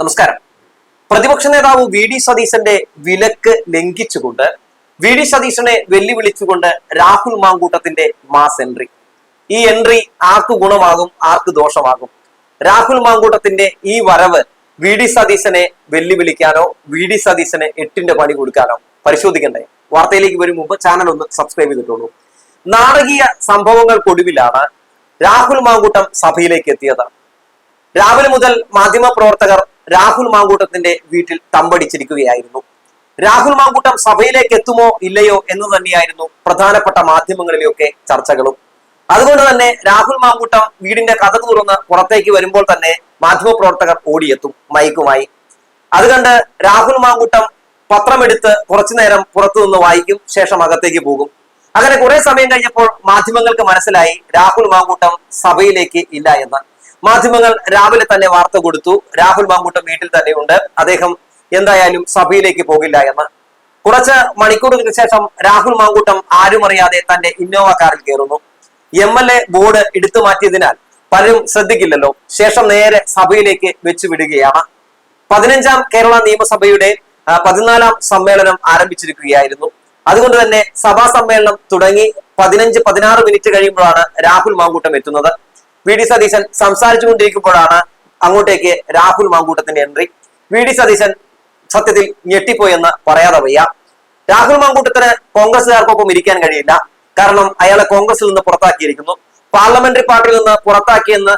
നമസ്കാരം. പ്രതിപക്ഷ നേതാവ് വി ഡി സതീശന്റെ വിലക്ക് ലംഘിച്ചുകൊണ്ട് വി ഡി സതീശനെ വെല്ലുവിളിച്ചുകൊണ്ട് രാഹുൽ മാങ്കൂട്ടത്തിന്റെ മാസ് എൻട്രി. ഈ എൻട്രി ആർക്ക് ഗുണമാകും ആർക്ക് ദോഷമാകും? രാഹുൽ മാങ്കൂട്ടത്തിന്റെ ഈ വരവ് വി ഡി സതീശനെ വെല്ലുവിളിക്കാനോ വി ഡി സതീശന് എട്ടിന്റെ പണി കൊടുക്കാനോ? പരിശോധിക്കണ്ടേ? വാർത്തയിലേക്ക് വരും മുമ്പ് ചാനൽ ഒന്ന് സബ്സ്ക്രൈബ് ചെയ്തിട്ടുള്ളൂ. നാടകീയ സംഭവങ്ങൾക്കൊടുവിലാണ് രാഹുൽ മാങ്കൂട്ടം സഭയിലേക്ക് എത്തിയത്. രാവിലെ മുതൽ മാധ്യമ പ്രവർത്തകർ രാഹുൽ മാങ്കൂട്ടത്തിന്റെ വീട്ടിൽ തമ്പടിച്ചിരിക്കുകയായിരുന്നു. രാഹുൽ മാങ്കൂട്ടം സഭയിലേക്ക് എത്തുമോ ഇല്ലയോ എന്ന് തന്നെയായിരുന്നു പ്രധാനപ്പെട്ട മാധ്യമങ്ങളിലെയൊക്കെ ചർച്ചകളും. അതുകൊണ്ട് തന്നെ രാഹുൽ മാങ്കൂട്ടം വീടിന്റെ കഥ തുറന്ന് പുറത്തേക്ക് വരുമ്പോൾ തന്നെ മാധ്യമപ്രവർത്തകർ ഓടിയെത്തും മൈക്കുമായി. അത് കണ്ട് രാഹുൽ മാങ്കൂട്ടം പത്രമെടുത്ത് കുറച്ചു നേരം പുറത്തു നിന്ന് വായിക്കും ശേഷം അകത്തേക്ക് പോകും. അങ്ങനെ കുറെ സമയം കഴിഞ്ഞപ്പോൾ മാധ്യമങ്ങൾക്ക് മനസ്സിലായി രാഹുൽ മാങ്കൂട്ടം സഭയിലേക്ക് ഇല്ല എന്ന്. മാധ്യമങ്ങൾ രാവിലെ തന്നെ വാർത്ത കൊടുത്തു. രാഹുൽ മാങ്കൂട്ടം വീട്ടിൽ തന്നെയുണ്ട് അദ്ദേഹം എന്തായാലും സഭയിലേക്ക് പോകില്ല എന്ന്. കുറച്ച് മണിക്കൂറുകൾക്ക് ശേഷം രാഹുൽ മാങ്കൂട്ടം ആരും അറിയാതെ തന്റെ ഇന്നോവ കാറിൽ കയറുന്നു. എം എൽ എ ബോർഡ് എടുത്തു മാറ്റിയതിനാൽ പലരും ശ്രദ്ധിക്കില്ലല്ലോ. ശേഷം നേരെ സഭയിലേക്ക് വെച്ചു വിടുകയാണ്. പതിനഞ്ചാം കേരള നിയമസഭയുടെ പതിനാലാം സമ്മേളനം ആരംഭിച്ചിരിക്കുകയായിരുന്നു. അതുകൊണ്ട് തന്നെ സഭാ സമ്മേളനം തുടങ്ങി പതിനഞ്ച് പതിനാറ് മിനിറ്റ് കഴിയുമ്പോഴാണ് രാഹുൽ മാങ്കൂട്ടം എത്തുന്നത്. വി ഡി സതീശൻ സംസാരിച്ചുകൊണ്ടിരിക്കുമ്പോഴാണ് അങ്ങോട്ടേക്ക് രാഹുൽ മാങ്കൂട്ടത്തിന്റെ എൻട്രി. വി ഡി സതീശൻ സത്യത്തിൽ ഞെട്ടിപ്പോയെന്ന് പറയാതെ വയ്യ. രാഹുൽ മാങ്കൂട്ടത്തിന് കോൺഗ്രസുകാർക്കൊപ്പം ഇരിക്കാൻ കഴിയില്ല. കാരണം അയാളെ കോൺഗ്രസിൽ നിന്ന് പുറത്താക്കിയിരിക്കുന്നു. പാർലമെന്ററി പാർട്ടിയിൽ നിന്ന് പുറത്താക്കിയെന്ന്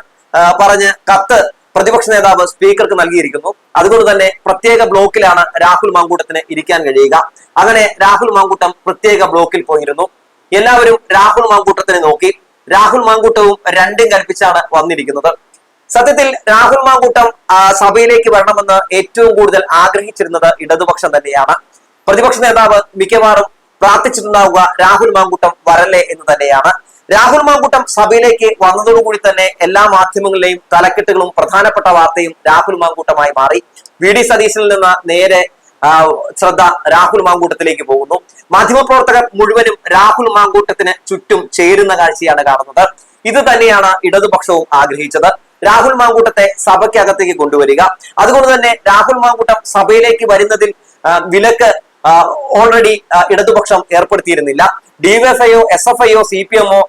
പറഞ്ഞ് കത്ത് പ്രതിപക്ഷ നേതാവ് സ്പീക്കർക്ക് നൽകിയിരിക്കുന്നു. അതുകൊണ്ട് തന്നെ പ്രത്യേക ബ്ലോക്കിലാണ് രാഹുൽ മാങ്കൂട്ടത്തിന് ഇരിക്കാൻ കഴിയുക. അങ്ങനെ രാഹുൽ മാങ്കൂട്ടം പ്രത്യേക ബ്ലോക്കിൽ പോയിരുന്നു. എല്ലാവരും രാഹുൽ മാങ്കൂട്ടത്തിനെ നോക്കി. രാഹുൽ മാങ്കൂട്ടവും രണ്ടും കൽപ്പിച്ചാണ് വന്നിരിക്കുന്നത്. സത്യത്തിൽ രാഹുൽ മാങ്കൂട്ടം സഭയിലേക്ക് വരണമെന്ന് ഏറ്റവും കൂടുതൽ ആഗ്രഹിച്ചിരുന്നത് ഇടതുപക്ഷം തന്നെയാണ്. പ്രതിപക്ഷ നേതാവ് മിക്കവാറും പ്രാർത്ഥിച്ചിട്ടുണ്ടാവുക രാഹുൽ മാങ്കൂട്ടം വരല്ലേ എന്ന് തന്നെയാണ്. രാഹുൽ മാങ്കൂട്ടം സഭയിലേക്ക് വന്നതോടുകൂടി തന്നെ എല്ലാ മാധ്യമങ്ങളിലെയും തലക്കെട്ടുകളും പ്രധാനപ്പെട്ട വാർത്തയും രാഹുൽ മാങ്കൂട്ടമായി മാറി. വി ഡി സതീശനിൽ നിന്ന് നേരെ ശ്രദ്ധ രാഹുൽ മാങ്കൂട്ടത്തിലേക്ക് പോകുന്നു. മാധ്യമപ്രവർത്തകർ മുഴുവനും രാഹുൽ മാങ്കൂട്ടത്തിന് ചുറ്റും ചേരുന്ന കാഴ്ചയാണ് കാണുന്നത്. ഇത് തന്നെയാണ് ഇടതുപക്ഷവും ആഗ്രഹിച്ചത്. രാഹുൽ മാങ്കൂട്ടത്തെ സഭയ്ക്കകത്തേക്ക് കൊണ്ടുവരിക. അതുകൊണ്ട് തന്നെ രാഹുൽ മാങ്കൂട്ടം സഭയിലേക്ക് വരുന്നതിൽ വിലക്ക് ഓൾറെഡി ഇടതുപക്ഷം ഏർപ്പെടുത്തിയിരുന്നില്ല. ഡിവൈഎഫ്ഐഒ എസ് എഫ് ഐഒ സി പി എമ്മോ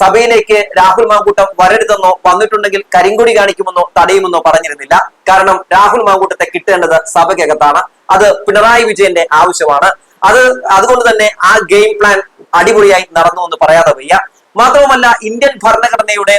സഭയിലേക്ക് രാഹുൽ മാങ്കൂട്ടം വരരുതെന്നോ വന്നിട്ടുണ്ടെങ്കിൽ കരിങ്കൊടി കാണിക്കുമെന്നോ തടയുമെന്നോ പറഞ്ഞിരുന്നില്ല. കാരണം രാഹുൽ മാങ്കൂട്ടത്തെ കിട്ടേണ്ടത് സഭയ്ക്കകത്താണ്. അത് പിണറായി വിജയന്റെ ആവശ്യമാണ്. അത് അതുകൊണ്ട് തന്നെ ആ ഗെയിം പ്ലാൻ അടിപൊളിയായി നടന്നു എന്ന് പറയാതെ വയ്യ. മാത്രവുമല്ല ഇന്ത്യൻ ഭരണഘടനയുടെ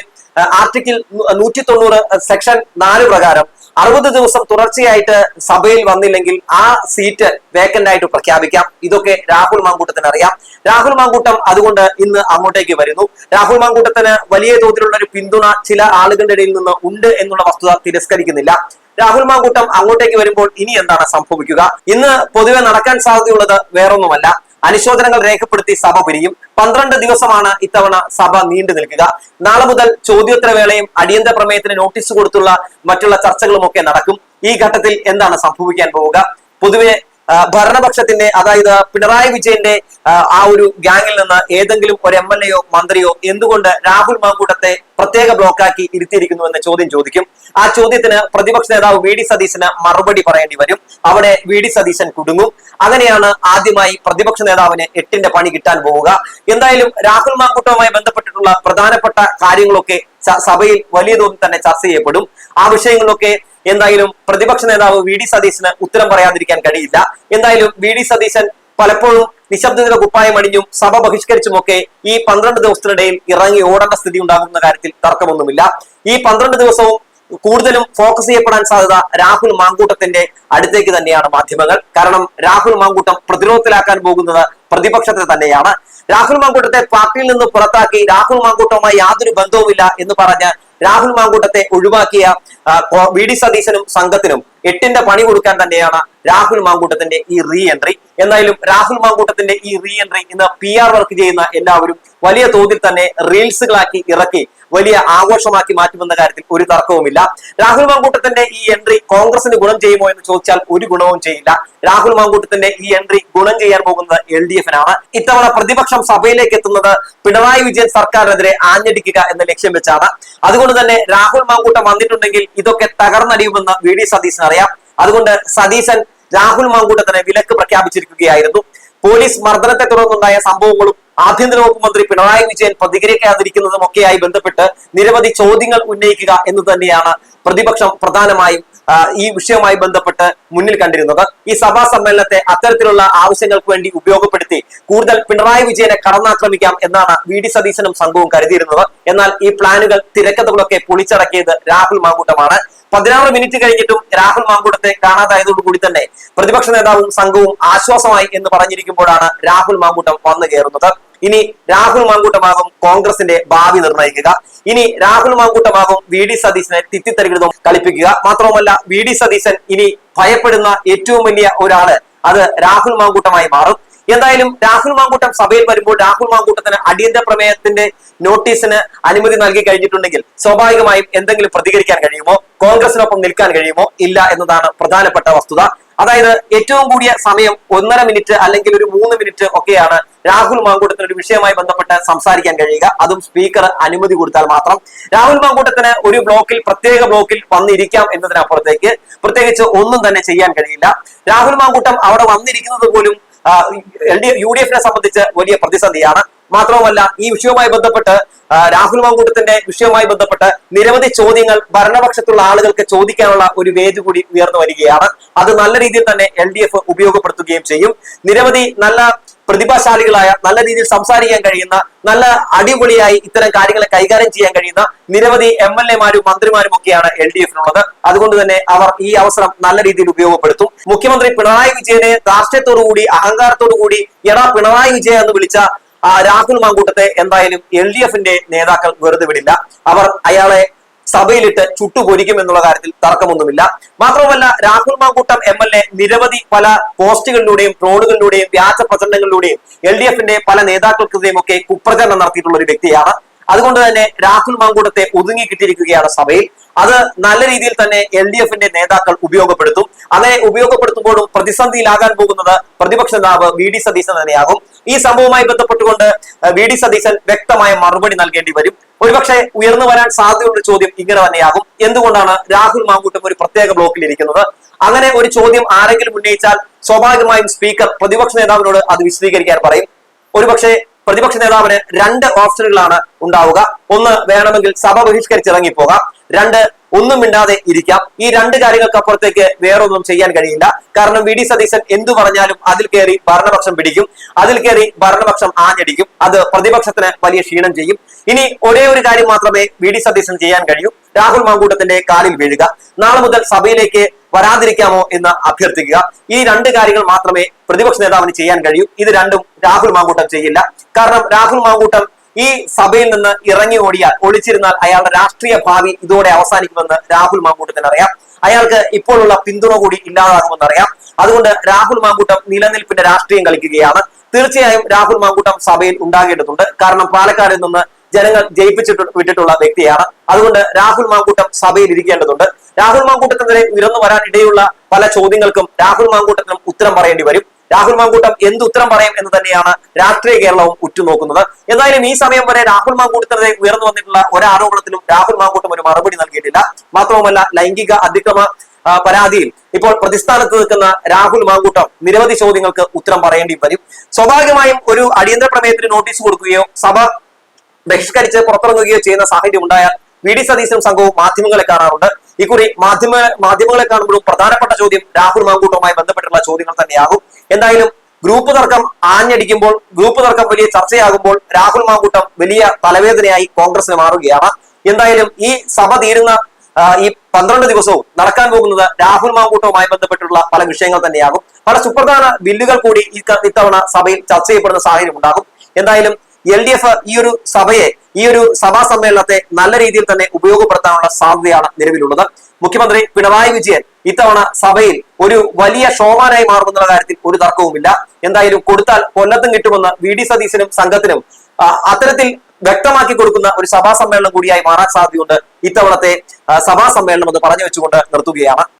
ആർട്ടിക്കിൾ നൂറ്റി തൊണ്ണൂറ് സെക്ഷൻ നാല് പ്രകാരം അറുപത് ദിവസം തുടർച്ചയായിട്ട് സഭയിൽ വന്നില്ലെങ്കിൽ ആ സീറ്റ് വേക്കന്റ് ആയിട്ട് പ്രഖ്യാപിക്കാം. ഇതൊക്കെ രാഹുൽ മാങ്കൂട്ടത്തിന് അറിയാം. രാഹുൽ മാങ്കൂട്ടം അതുകൊണ്ട് ഇന്ന് അങ്ങോട്ടേക്ക് വരുന്നു. രാഹുൽ മാങ്കൂട്ടത്തിന് വലിയ തോതിലുള്ള ഒരു പിന്തുണ ചില ആളുകളുടെ ഇടയിൽ നിന്ന് ഉണ്ട് എന്നുള്ള വസ്തുത തിരസ്കരിക്കുന്നില്ല. രാഹുൽ മാങ്കൂട്ടം അങ്ങോട്ടേക്ക് വരുമ്പോൾ ഇനി എന്താണ് സംഭവിക്കുക? ഇന്ന് പൊതുവെ നടക്കാൻ സാധ്യതയുള്ളത് വേറൊന്നുമല്ല. അനുശോചനങ്ങൾ രേഖപ്പെടുത്തി സഭ പിരിയും. പന്ത്രണ്ട് ദിവസമാണ് ഇത്തവണ സഭ നീണ്ടു നിൽക്കുക. നാളെ മുതൽ ചോദ്യോത്തരവേളയും അടിയന്തര പ്രമേയത്തിന് നോട്ടീസ് കൊടുത്തുള്ള മറ്റുള്ള ചർച്ചകളും ഒക്കെ നടക്കും. ഈ ഘട്ടത്തിൽ എന്താണ് സംഭവിക്കാൻ പോവുക? പൊതുവെ ഭരണപക്ഷത്തിന്റെ അതായത് പിണറായി വിജയന്റെ ആ, ഒരു ഗ്യാങ്ങിൽ നിന്ന് ഏതെങ്കിലും ഒരു എം എൽ എയോ മന്ത്രിയോ എന്തുകൊണ്ട് രാഹുൽ മാങ്കൂട്ടത്തെ പ്രത്യേക ബ്ലോക്കാക്കി ഇരുത്തിയിരിക്കുന്നു എന്ന ചോദ്യം ചോദിക്കും. ആ ചോദ്യത്തിന് പ്രതിപക്ഷ നേതാവ് വി ഡി സതീശന് മറുപടി പറയേണ്ടി വരും. അവിടെ വി ഡി സതീശൻ കുടുങ്ങും. അങ്ങനെയാണ് ആദ്യമായി പ്രതിപക്ഷ നേതാവിന് എട്ടിന്റെ പണി കിട്ടാൻ പോവുക. എന്തായാലും രാഹുൽ മാങ്കൂട്ടവുമായി ബന്ധപ്പെട്ടിട്ടുള്ള പ്രധാനപ്പെട്ട കാര്യങ്ങളൊക്കെ സഭയിൽ വലിയ തോതിൽ തന്നെ ചർച്ച ചെയ്യപ്പെടും. ആ വിഷയങ്ങളിലൊക്കെ എന്തായാലും പ്രതിപക്ഷ നേതാവ് വി ഡി സതീശന് ഉത്തരം പറയാതിരിക്കാൻ കഴിയില്ല. എന്തായാലും വി ഡി സതീശൻ പലപ്പോഴും നിശബ്ദതയുടെ കുപ്പായം അണിഞ്ഞും സഭ ബഹിഷ്കരിച്ചുമൊക്കെ ഈ പന്ത്രണ്ട് ദിവസത്തിനിടയിൽ ഇറങ്ങി ഓടേണ്ട സ്ഥിതി ഉണ്ടാകുന്ന കാര്യത്തിൽ തർക്കമൊന്നുമില്ല. ഈ പന്ത്രണ്ട് ദിവസവും കൂടുതലും ഫോക്കസ് ചെയ്യപ്പെടാൻ സാധ്യത രാഹുൽ മാങ്കൂട്ടത്തിന്റെ അടുത്തേക്ക് തന്നെയാണ് മാധ്യമങ്ങൾ. കാരണം രാഹുൽ മാങ്കൂട്ടം പ്രതിരോധത്തിലാക്കാൻ പോകുന്നത് പ്രതിപക്ഷത്തെ തന്നെയാണ്. രാഹുൽ മാങ്കൂട്ടത്തെ പാർട്ടിയിൽ നിന്ന് പുറത്താക്കി രാഹുൽ മാങ്കൂട്ടവുമായി യാതൊരു ബന്ധവുമില്ല എന്ന് പറഞ്ഞ് രാഹുൽ മാങ്കൂട്ടത്തെ ഒഴിവാക്കിയ വി ഡി സതീശനും സംഘത്തിനും എട്ടിന്റെ പണി കൊടുക്കാൻ തന്നെയാണ് രാഹുൽ മാങ്കൂട്ടത്തിന്റെ ഈ റീ എൻട്രി എന്തായാലും രാഹുൽ മാങ്കൂട്ടത്തിന്റെ ഈ റീ എൻട്രി ഇന്ന് പി ആർ വർക്ക് ചെയ്യുന്ന എല്ലാവരും വലിയ തോതിൽ തന്നെ റീൽസുകളാക്കി ഇറക്കി വലിയ ആഘോഷമാക്കി മാറ്റുമെന്ന കാര്യത്തിൽ ഒരു തർക്കവുമില്ല. രാഹുൽ മാങ്കൂട്ടത്തിന്റെ ഈ എൻട്രി കോൺഗ്രസിന് ഗുണം ചെയ്യുമോ എന്ന് ചോദിച്ചാൽ ഒരു ഗുണവും ചെയ്യില്ല. രാഹുൽ മാങ്കൂട്ടത്തിന്റെ ഈ എൻട്രി ഗുണം ചെയ്യാൻ പോകുന്നത് എൽ ഡി എഫിനാണ് ഇത്തവണ പ്രതിപക്ഷം സഭയിലേക്ക് എത്തുന്നത് പിണറായി വിജയൻ സർക്കാരിനെതിരെ ആഞ്ഞടിക്കുക എന്ന ലക്ഷ്യം വെച്ചാണ്. അതുകൊണ്ട് തന്നെ രാഹുൽ മാങ്കൂട്ടം വന്നിട്ടുണ്ടെങ്കിൽ ഇതൊക്കെ തകർന്നടിയുമെന്ന് വി ഡി സതീശൻ അറിയാം അതുകൊണ്ട് സതീശൻ രാഹുൽ മാങ്കൂട്ടത്തിന് വിലക്ക് പ്രഖ്യാപിച്ചിരിക്കുകയായിരുന്നു. പോലീസ് മർദ്ദനത്തെ തുടർന്നുണ്ടായ സംഭവങ്ങളും ആഭ്യന്തര വകുപ്പ് മന്ത്രി പിണറായി വിജയൻ പ്രതികരിക്കാതിരിക്കുന്നതും ഒക്കെയായി ബന്ധപ്പെട്ട് നിരവധി ചോദ്യങ്ങൾ ഉന്നയിക്കുക എന്ന് തന്നെയാണ് പ്രതിപക്ഷം പ്രധാനമായും ഈ വിഷയവുമായി ബന്ധപ്പെട്ട് മുന്നിൽ കണ്ടിരുന്നത്. ഈ സഭാ സമ്മേളനത്തെ അത്തരത്തിലുള്ള ആവശ്യങ്ങൾക്ക് വേണ്ടി ഉപയോഗപ്പെടുത്തി കൂടുതൽ പിണറായി വിജയനെ കടന്നാക്രമിക്കാം എന്നാണ് വി ഡി സതീശനും സംഘവും കരുതിയിരുന്നത്. എന്നാൽ ഈ പ്ലാനുകൾ തിരക്കഥകളൊക്കെ പൊളിച്ചടക്കിയത് രാഹുൽ മാങ്കൂട്ടമാണ്. പതിനാറ് മിനിറ്റ് കഴിഞ്ഞിട്ടും രാഹുൽ മാങ്കൂട്ടത്തെ കാണാതായതോടുകൂടി തന്നെ പ്രതിപക്ഷ നേതാവും സംഘവും ആശ്വാസമായി എന്ന് പറഞ്ഞിരിക്കുമ്പോഴാണ് രാഹുൽ മാങ്കൂട്ടം വന്നു കയറുന്നത്. ഇനി രാഹുൽ മാങ്കൂട്ടമാകും കോൺഗ്രസിന്റെ ഭാവി നിർണയിക്കുക ഇനി രാഹുൽ മാങ്കൂട്ടമാകും വി ഡി സതീശനെ തിത്തിത്തരികിടും കളിപ്പിക്കുക. മാത്രവുമല്ല വി ഡി സതീശൻ ഇനി ഭയപ്പെടുന്ന ഏറ്റവും വലിയ ഒരാൾ അത് രാഹുൽ മാങ്കൂട്ടമായി മാറും. എന്തായാലും രാഹുൽ മാങ്കൂട്ടം സഭയിൽ വരുമ്പോൾ രാഹുൽ മാങ്കൂട്ടത്തിന് അടിയന്തര പ്രമേയത്തിന്റെ നോട്ടീസിന് അനുമതി നൽകി കഴിഞ്ഞിട്ടുണ്ടെങ്കിൽ സ്വാഭാവികമായും എന്തെങ്കിലും പ്രതികരിക്കാൻ കഴിയുമോ? കോൺഗ്രസിനൊപ്പം നിൽക്കാൻ കഴിയുമോ? ഇല്ല എന്നതാണ് പ്രധാനപ്പെട്ട വസ്തുത. അതായത് ഏറ്റവും കൂടിയ സമയം ഒന്നര മിനിറ്റ് അല്ലെങ്കിൽ ഒരു മൂന്ന് മിനിറ്റ് ഒക്കെയാണ് രാഹുൽ മാങ്കൂട്ടത്തിന് ഒരു വിഷയവുമായി ബന്ധപ്പെട്ട് സംസാരിക്കാൻ കഴിയുക. അതും സ്പീക്കർ അനുമതി കൊടുത്താൽ മാത്രം. രാഹുൽ മാങ്കൂട്ടത്തിന് ഒരു ബ്ലോക്കിൽ പ്രത്യേക ബ്ലോക്കിൽ വന്നിരിക്കാം എന്നതിനപ്പുറത്തേക്ക് പ്രത്യേകിച്ച് ഒന്നും തന്നെ ചെയ്യാൻ കഴിയില്ല. രാഹുൽ മാങ്കൂട്ടം അവിടെ വന്നിരിക്കുന്നത് പോലും എൽ ഡി യു ഡി എഫിനെ സംബന്ധിച്ച് വലിയ പ്രതിസന്ധിയാണ്. മാത്രവുമല്ല ഈ വിഷയവുമായി ബന്ധപ്പെട്ട് രാഹുൽ മാങ്കൂട്ടത്തിന്റെ വിഷയവുമായി ബന്ധപ്പെട്ട് നിരവധി ചോദ്യങ്ങൾ ഭരണപക്ഷത്തുള്ള ആളുകൾക്ക് ചോദിക്കാനുള്ള ഒരു വേദി കൂടി ഉയർന്നു വരികയാണ്. അത് നല്ല രീതിയിൽ തന്നെ എൽ ഉപയോഗപ്പെടുത്തുകയും ചെയ്യും. നിരവധി നല്ല പ്രതിഭാശാലികളായ നല്ല രീതിയിൽ സംസാരിക്കാൻ കഴിയുന്ന നല്ല അടിപൊളിയായി ഇത്തരം കാര്യങ്ങളെ കൈകാര്യം ചെയ്യാൻ കഴിയുന്ന നിരവധി എം എൽ എമാരും മന്ത്രിമാരും ഒക്കെയാണ് എൽ ഡി എഫിനുള്ളത്. അതുകൊണ്ട് തന്നെ അവർ ഈ അവസരം നല്ല രീതിയിൽ ഉപയോഗപ്പെടുത്തും. മുഖ്യമന്ത്രി പിണറായി വിജയനെ ധാർഷ്ട്യത്തോടുകൂടി അഹങ്കാരത്തോടുകൂടി എടാ പിണറായി വിജയ എന്ന് വിളിച്ച രാഹുൽ മാങ്കൂട്ടത്തെ എന്തായാലും എൽ ഡി എഫിന്റെ നേതാക്കൾ വെറുതെ വിടില്ല. അവർ അയാളെ സഭയിലിട്ട് ചുട്ടുപൊരിക്കും എന്നുള്ള കാര്യത്തിൽ തർക്കമൊന്നുമില്ല. മാത്രമല്ല Rahul Mankoottam M L A നിരവധി പല പോസ്റ്റുകളിലൂടെയും ട്രോളുകളിലൂടെയും വ്യാജ പ്രചരണങ്ങളിലൂടെയും എൽ ഡി എഫിന്റെ പല നേതാക്കൾക്കെതിരെയും ഒക്കെ കുപ്രചരണം നടത്തിയിട്ടുള്ള ഒരു വ്യക്തിയാണ്. അതുകൊണ്ട് തന്നെ രാഹുൽ മാങ്കൂട്ടത്തെ ഒതുങ്ങി കിട്ടിയിരിക്കുകയാണ് സഭയിൽ. അത് നല്ല രീതിയിൽ തന്നെ എൽ ഡി എഫിന്റെ നേതാക്കൾ ഉപയോഗപ്പെടുത്തും. അങ്ങനെ ഉപയോഗപ്പെടുത്തുമ്പോഴും പ്രതിസന്ധിയിലാകാൻ പോകുന്നത് പ്രതിപക്ഷ നേതാവ് വി ഡി സതീശൻ തന്നെയാകും. ഈ സംഭവവുമായി ബന്ധപ്പെട്ടുകൊണ്ട് വി ഡി സതീശൻ വ്യക്തമായ മറുപടി നൽകേണ്ടി വരും. ഒരുപക്ഷെ ഉയർന്നു വരാൻ സാധ്യതയുള്ള ചോദ്യം ഇങ്ങനെ തന്നെയാകും. എന്തുകൊണ്ടാണ് രാഹുൽ മാങ്കൂട്ടം ഒരു പ്രത്യേക ബ്ലോക്കിൽ ഇരിക്കുന്നത് അങ്ങനെ ഒരു ചോദ്യം ആരെങ്കിലും ഉന്നയിച്ചാൽ സ്വാഭാവികമായും സ്പീക്കർ പ്രതിപക്ഷ നേതാവിനോട് അത് വിശദീകരിക്കാൻ പറയും. ഒരുപക്ഷെ പ്രതിപക്ഷ നേതാവിന് രണ്ട് ഓപ്ഷനുകളാണ് ഉണ്ടാവുക. ഒന്ന് വേണമെങ്കിൽ സഭ ബഹിഷ്കരിച്ചിറങ്ങിപ്പോകാം. രണ്ട് ഒന്നും മിണ്ടാതെ ഇരിക്കാം. ഈ രണ്ട് കാര്യങ്ങൾക്ക് അപ്പുറത്തേക്ക് വേറൊന്നും ചെയ്യാൻ കഴിയില്ല. കാരണം വി ഡി സതീശൻ എന്തു പറഞ്ഞാലും അതിൽ കയറി ഭരണപക്ഷം പിടിക്കും. അതിൽ കയറി ഭരണപക്ഷം ആഞ്ഞടിക്കും. അത് പ്രതിപക്ഷത്തിന് വലിയ ക്ഷീണം ചെയ്യും. ഇനി ഒരേ ഒരു കാര്യം മാത്രമേ വി ഡി സതീശൻ ചെയ്യാൻ കഴിയൂ. രാഹുൽ മാങ്കൂട്ടത്തിന്റെ കാലിൽ വീഴുക. നാളെ മുതൽ സഭയിലേക്ക് വരാതിരിക്കാമോ എന്ന് അഭ്യർത്ഥിക്കുക. ഈ രണ്ട് കാര്യങ്ങൾ മാത്രമേ പ്രതിപക്ഷ നേതാവിന് ചെയ്യാൻ കഴിയൂ. ഇത് രണ്ടും രാഹുൽ മാങ്കൂട്ടം ചെയ്യില്ല. കാരണം രാഹുൽ മാങ്കൂട്ടം ഈ സഭയിൽ നിന്ന് ഇറങ്ങി ഓടിയാൽ ഒളിച്ചിരുന്നാൽ അയാളുടെ രാഷ്ട്രീയ ഭാവി ഇതോടെ അവസാനിക്കുമെന്ന് രാഹുൽ മാമ്പൂട്ടത്തിന് അറിയാം. അയാൾക്ക് ഇപ്പോഴുള്ള പിന്തുണ കൂടി ഇല്ലാതാകുമെന്ന് അറിയാം. അതുകൊണ്ട് രാഹുൽ മാമ്പൂട്ടം നിലനിൽപ്പിന്റെ രാഷ്ട്രീയം കളിക്കുകയാണ്. തീർച്ചയായും രാഹുൽ മാങ്കൂട്ടം സഭയിൽ ഉണ്ടാകേണ്ടതുണ്ട്. കാരണം പാലക്കാടിൽ നിന്ന് ജനങ്ങൾ ജയിപ്പിച്ചിട്ട് വിട്ടിട്ടുള്ള വ്യക്തിയാണ്. അതുകൊണ്ട് രാഹുൽ മാങ്കൂട്ടം സഭയിൽ ഇരിക്കേണ്ടതുണ്ട്. രാഹുൽ മാങ്കൂട്ടത്തിനെതിരെ ഉയർന്നു വരാൻ ഇടയുള്ള പല ചോദ്യങ്ങൾക്കും രാഹുൽ മാങ്കൂട്ടത്തിനും ഉത്തരം പറയേണ്ടി വരും. രാഹുൽ മാങ്കൂട്ടം എന്ത് ഉത്തരം പറയും എന്ന് തന്നെയാണ് രാഷ്ട്രീയ കേരളവും ഉറ്റുനോക്കുന്നത്. എന്തായാലും ഈ സമയം വരെ രാഹുൽ മാങ്കൂട്ടത്തിനെതിരെ ഉയർന്നു വന്നിട്ടുള്ള ഒരാരോപണത്തിലും രാഹുൽ മാങ്കൂട്ടം ഒരു മറുപടി നൽകിയിട്ടില്ല. മാത്രവുമല്ല ലൈംഗിക അതിക്രമ പരാതിയിൽ ഇപ്പോൾ പ്രതിസ്ഥാനത്ത് നിൽക്കുന്ന രാഹുൽ മാങ്കൂട്ടം നിരവധി ചോദ്യങ്ങൾക്ക് ഉത്തരം പറയേണ്ടി വരും. സ്വാഭാവികമായും ഒരു അടിയന്തര പ്രമേയത്തിന് നോട്ടീസ് കൊടുക്കുകയോ സഭ ബഹിഷ്കരിച്ച് പുറത്തിറങ്ങുകയോ ചെയ്യുന്ന സാഹചര്യം ഉണ്ടായാൽ വി ഡി സതീശനും സംഘവും മാധ്യമങ്ങളെ കാണാറുണ്ട്. ഇക്കുറി മാധ്യമ മാധ്യമങ്ങളെ കാണുമ്പോഴും പ്രധാനപ്പെട്ട ചോദ്യം രാഹുൽ മാങ്കൂട്ടവുമായി ബന്ധപ്പെട്ടുള്ള ചോദ്യങ്ങൾ തന്നെയാകും. എന്തായാലും ഗ്രൂപ്പ് തർക്കം ആഞ്ഞടിക്കുമ്പോൾ ഗ്രൂപ്പ് തർക്കം വലിയ ചർച്ചയാകുമ്പോൾ രാഹുൽ മാങ്കൂട്ടം വലിയ തലവേദനയായി കോൺഗ്രസിന് മാറുകയാണ്. എന്തായാലും ഈ സഭ തീരുന്ന ഈ പന്ത്രണ്ട് ദിവസവും നടക്കാൻ പോകുന്നത് രാഹുൽ മാങ്കൂട്ടവുമായി ബന്ധപ്പെട്ടുള്ള പല വിഷയങ്ങൾ തന്നെയാകും. പല സുപ്രധാന ബില്ലുകൾ കൂടി ഇത്തവണ സഭയിൽ ചർച്ച ചെയ്യപ്പെടുന്ന സാഹചര്യം ഉണ്ടാകും. എന്തായാലും എൽ ഡി എഫ് ഈ ഒരു സഭയെ ഈ ഒരു സഭാ സമ്മേളനത്തെ നല്ല രീതിയിൽ തന്നെ ഉപയോഗപ്പെടുത്താനുള്ള സാധ്യതയാണ് നിലവിലുള്ളത്. മുഖ്യമന്ത്രി പിണറായി വിജയൻ ഇത്തവണ സഭയിൽ ഒരു വലിയ ഷോമാനായി മാറുമെന്നുള്ള കാര്യത്തിൽ ഒരു തർക്കവുമില്ല. എന്തായാലും കൊടുത്താൽ കൊല്ലത്തും കിട്ടുമെന്ന് വി ഡി സതീശനും സംഘത്തിനും അത്തരത്തിൽ വ്യക്തമാക്കി കൊടുക്കുന്ന ഒരു സഭാ സമ്മേളനം കൂടിയായി മാറാൻ സാധ്യതയുണ്ട് ഇത്തവണത്തെ സഭാ സമ്മേളനം എന്ന് പറഞ്ഞു വെച്ചുകൊണ്ട് നിർത്തുകയാണ്.